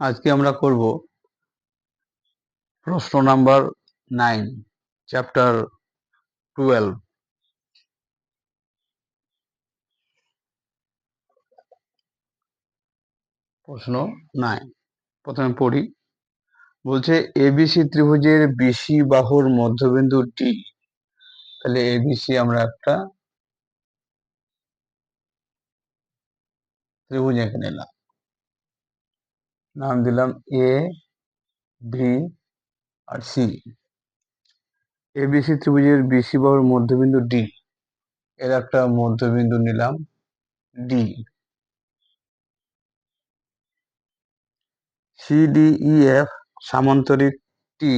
আজকে আমরা করব প্রশ্ন নাম্বার নাইন, চ্যাপ্টার টুয়েলভ। প্রশ্ন নাইন, প্রথমে পড়ি। বলছে এবিসি ত্রিভুজের বিসি বাহুর মধ্যবিন্দু ডি তাহলে এবিসি আমরা একটা ত্রিভুজ এঁকে নিলাম। নাম দিলাম এ বি আর সি এবিসি ত্রিভুজের বিসি বাহুর মধ্যবিন্দু ডি এর একটা মধ্যবিন্দু নিলাম ডি সিডিইএফ সামান্তরিকটি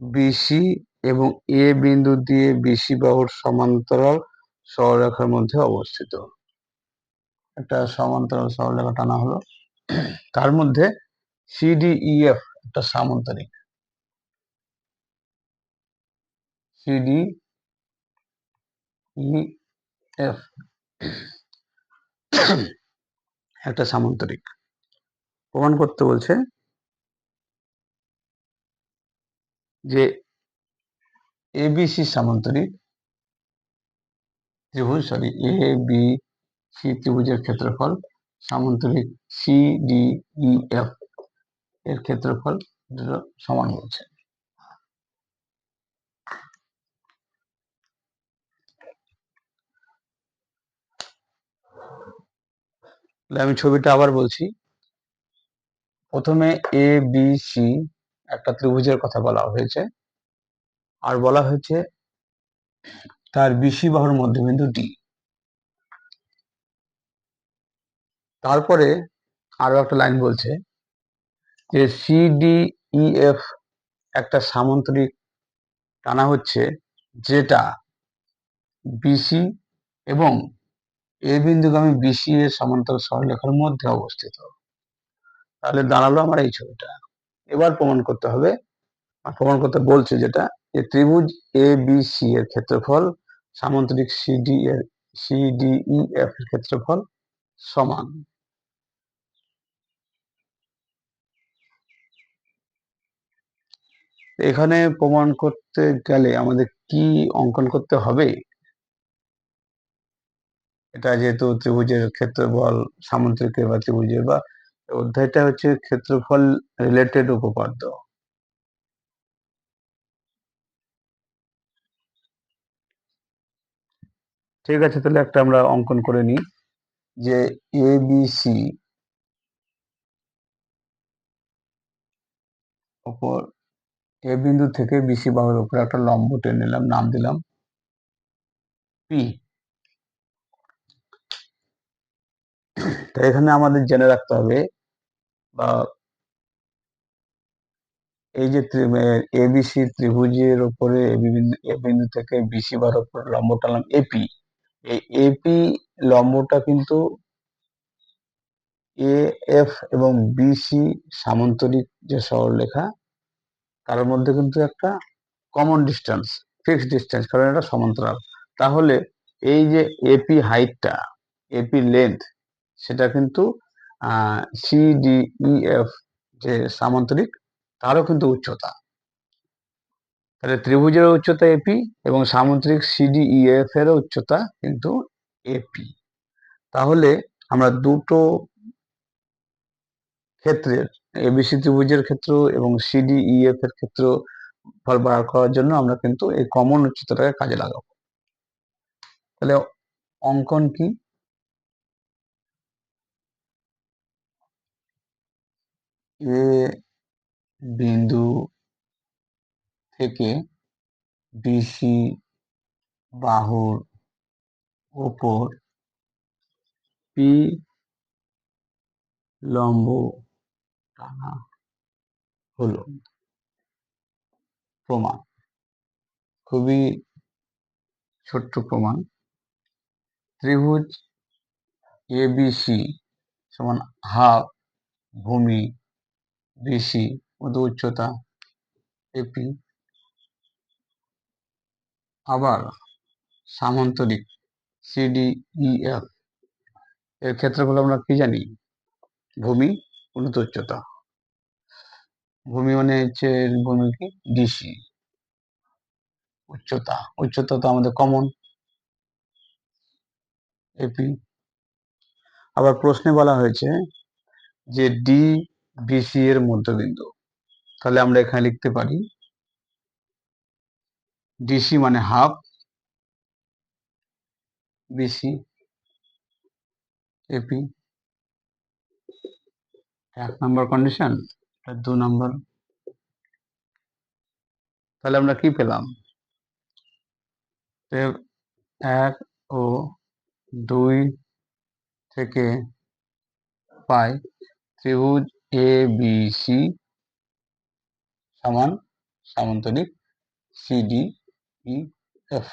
বিসি এবং এ বিন্দু দিয়ে বিসি বাহুর সমান্তরাল সরলরেখার মধ্যে অবস্থিত। একটা সমান্তরাল সরলরেখা টানা হলো। তার মধ্যে সিডিইএফ একটা সামান্তরিক। সিডি এফ একটা সামান্তরিক। প্রমাণ করতে বলছে যে এবিসি সামান্তরিক ত্রিভুজ সরি এ বি সি ত্রিভুজের ক্ষেত্রফল সামান্তরিক সি ডি ই এফ এর ক্ষেত্রফল দুটো সমান বলছে আমি ছবিটা আবার বলছি। প্রথমে এ বি সি একটা ত্রিভুজের কথা বলা হয়েছে। আর বলা হয়েছে তার বিসি বাহুর মধ্যবিন্দু ডি তারপরে আরও একটা লাইন বলছে যে সিডিইএফ একটা সামান্তরিক টানা হচ্ছে যেটা বিসি এবং এ বিন্দুগামী বিসি এর সমান্তরাল সরলরেখার মধ্যে অবস্থিত। তাহলে দাঁড়াল আমার এই ছবিটা। এবার প্রমাণ করতে হবে। প্রমাণ করতে বলছে যেটা যে ত্রিভুজ এ বি সি এর ক্ষেত্রফল সামান্তরিক সিডি এর সিডিই এফ এর ক্ষেত্রফল সমান। এখানে প্রমাণ করতে গেলে আমাদের কি অঙ্কন করতে হবে? এটা যেহেতু ত্রিভুজের ক্ষেত্রফল সামুদ্রিকের বা ত্রিভুজের বা অধ্যায়টা হচ্ছে ক্ষেত্রফল রিলেটেড উপপাদ্য। ঠিক আছে, তাহলে একটা আমরা অঙ্কন করে নিই যে এ বি সি এ বিন্দু থেকে বিসি বাহুর উপরে একটা লম্ব টেনে নিলাম, নাম দিলাম পি। তো এখানে আমাদের জেনে রাখতে হবে, বা এই যে এবিসি ত্রিভুজের উপরে এ বিন্দু থেকে বিসি বার উপর লম্ব টানলাম এপি এই এপি লম্বটা কিন্তু এ, এফ এবং বিসি সামান্তরিক যে সরলরেখা তার মধ্যে কিন্তু একটা কমন ডিস্টেন্স ফিক্সড ডিস্টেন্স কারণ এটা সমান্তরাল। তাহলে এই যে এপি হাইটটা এপি লেন্থ সেটা কিন্তু সিডিইএফ যে সামান্তরিক, তারও কিন্তু উচ্চতা। তাহলে ত্রিভুজের উচ্চতা এপি এবং সামুদ্রিক সিডিইএফ এরও উচ্চতা কিন্তু এপি তাহলে আমরা দুটো ক্ষেত্রের এবিসি ত্রিভুজের ক্ষেত্র এবং সিডিইএফ এর ক্ষেত্র ফল বার করার জন্য আমরা কিন্তু এই কমন উচ্চতাটাকে কাজে লাগাবো। তাহলে অঙ্কন কি? এ বিন্দু থেকে বিসি বাহুর ওপর পি লম্ব টানা হলো। প্রমাণ। খুবই ছোট্ট প্রমাণ। ত্রিভুজ এবিসি সমান হাফ ভূমি বিসি মতো উচ্চতা এপি আবার সামান্তরিক সিডিইএফ এর ক্ষেত্রফল আমরা কি জানি? ভূমি উন্নত উচ্চতা ভূমি মানে হচ্ছে ভূমি কি? ডিসি। উচ্চতা। উচ্চতা তো আমাদের কমন এপি আবার প্রশ্নে বলা হয়েছে যে ডি বিসি এর মধ্যবিন্দু। তাহলে আমরা এখানে লিখতে পারি ডিসি মানে হাফ বিসি এপি এক নম্বর কন্ডিশন দু নম্বর তাহলে আমরা কি পেলাম? এক ও দুই থেকে পাই ত্রিভুজ এ বি সি সমান সামান্তরিক সিডি ই এফ